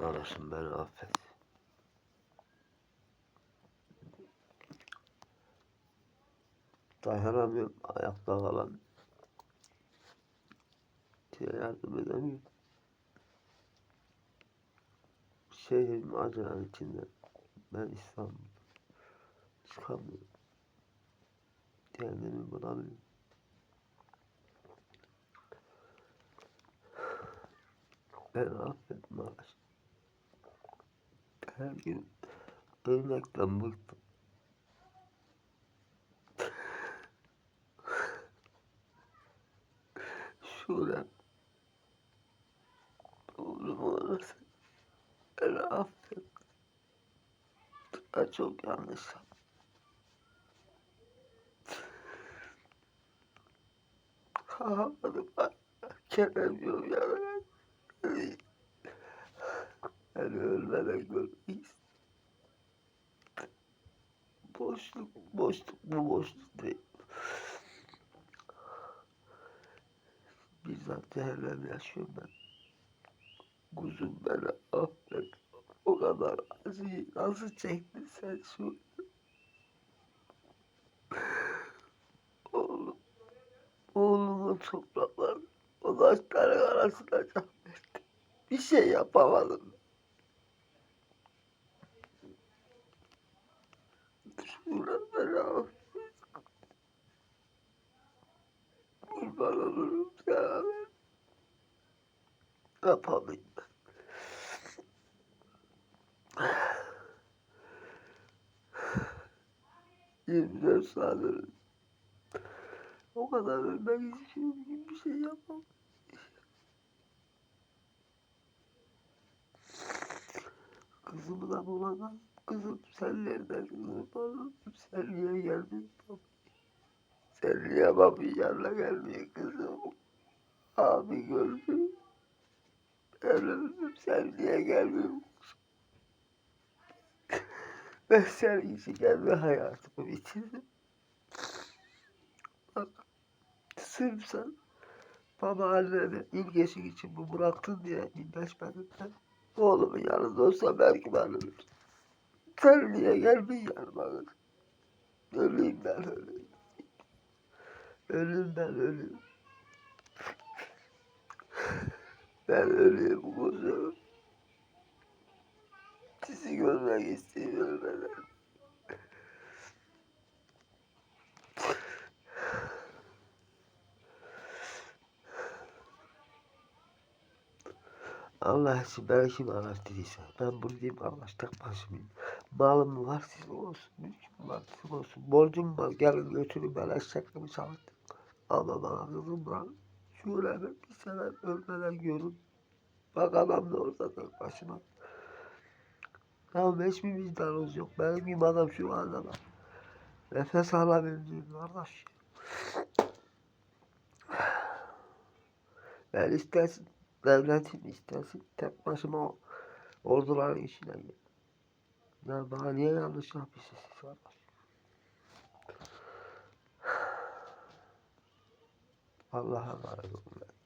Kardeşim beni affet. Dayanamıyorum ayakta kalan. Şeye yardım edemiyorum. Şehrin acılar içinde. Ben İstanbul. Çıkamıyorum. Kendimi bulamıyorum. Beni affet Maraş. Her gün ölmekten bıktım. Şuraya oğlum orası. Beni affet. Ben çok yanlış yaptım. Kalmadım ben. Kelemiyorum yani. Beni ölmeden görmeyiz. Boşluk, boşluk bu boşluk değil. Bizzat cehennem yaşıyorum ben. Kuzum beni affet. O kadar acıyı nasıl çektin sen şu Oğlum, oğlumun toprakları o taşların arasına verdi. Bir şey yapamadım. Beni affet. Kurban olurum sana ben. Yapamayayım ben. Yirmi dört saat öldüm. O kadar ölmek ki bir şey yapamam. Kızımı da bulamam. Kızım sen nereden kızım? Sen niye gelmiyorsun? Sen niye babamın yanına gelmiyor kızım? Abi gördüm. Ben öldüm. Sen niye gelmiyorsun? Ben senin için kendi hayatımı bitirdim. Bak, sırf sen baba annene ilk eşik için bu bıraktın diye birleşmedim ben. Oğlumun yanında olsa belki ben ölürüm. Sen niye yanıma kızım? Öleyim ben öleyim. Ölüm ben öleyim. Ben öleyim kuzum. Sizi görmek istiyorum ben. Allah için ben kim araştırırsa ben buradayım Allah tek başımayım. Malım var sizin olsun, mülküm var sizin olsun. Borcum var gelin götürün ben eşekimi çalıştım. Ama bana kızım var. Şöyle bir sene ölmeden görün. Bak adam da orada tek başıma. Ya hiç mi vicdanınız yok? Benim gibi adam şu anda bak. Nefes alabildiğim kardeş. Ben istersin devletim istersin tek başıma orduların işine gel. Ya bana niye yanlış yapıyorsun siz kardeş? Allah'a emanet olun.